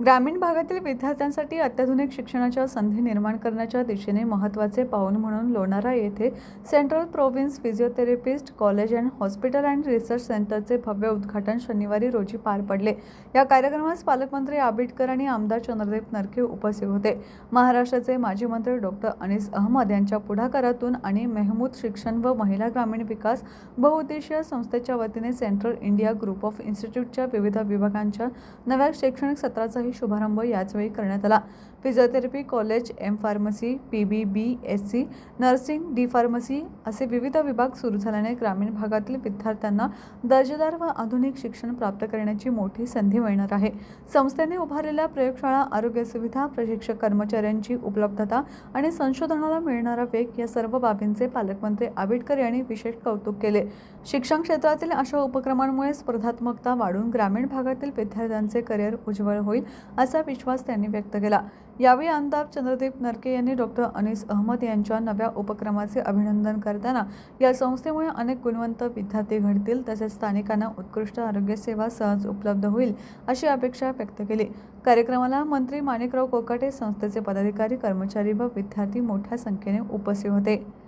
ग्रामीण भागातील विद्यार्थ्यांसाठी अत्याधुनिक शिक्षणाच्या संधी निर्माण करण्याच्या दिशेने महत्त्वाचे पाऊल म्हणून लोणारा येथे central province physiotherapist college and hospital and research सेंटरचे भव्य उद्घाटन शनिवारी रोजी पार पडले. या कार्यक्रमास पालकमंत्री आबिटकर आणि आमदार चंद्रदेव नरके उपस्थित होते. महाराष्ट्राचे माजी मंत्री डॉक्टर अनिस अहमद यांच्या पुढाकारातून आणि मेहमूद शिक्षण व महिला ग्रामीण विकास बहुउद्देशीय संस्थेच्या वतीने सेंट्रल इंडिया ग्रुप ऑफ इन्स्टिट्यूटच्या विविध विभागांच्या नव्या शैक्षणिक सत्राचाही शुभारंभ याचवेळी करण्यात आला. Physiotherapy college M pharmacy P B B S C nursing D pharmacy असे विविध विभाग सुरू झाल्याने ग्रामीण भागातील विद्यार्थ्यांना दर्जेदार व आधुनिक शिक्षण प्राप्त करण्याची मोठी संधी मिळणार आहे. संस्थेने उभारलेल्या प्रयोगशाळा आरोग्य सुविधा प्रशिक्षक कर्मचाऱ्यांची उपलब्धता आणि संशोधनाला मिळणारा वेग या सर्व बाबींचे पालकमंत्री आबिटकर यांनी विशेष कौतुक केले. शिक्षण क्षेत्रातील अशा उपक्रमांमुळे स्पर्धात्मकता वाढून ग्रामीण भागातील विद्यार्थ्यांचे करिअर उज्ज्वल होईल. असा विश्वास त्यांनी व्यक्त केला. यावेळी आमदार चंद्रदीप नरके यांनी डॉक्टर अनिस अहमद यांच्या नव्या उपक्रमाचे अभिनंदन करताना या संस्थेमुळे अनेक गुणवंत विद्यार्थी घडतील तसेच स्थानिकांना उत्कृष्ट आरोग्य सेवा सहज उपलब्ध होईल अशी अपेक्षा व्यक्त केली. कार्यक्रमाला मंत्री माणिकराव कोकाटे संस्थेचे पदाधिकारी कर्मचारी व विद्यार्थी मोठ्या संख्येने उपस्थित होते.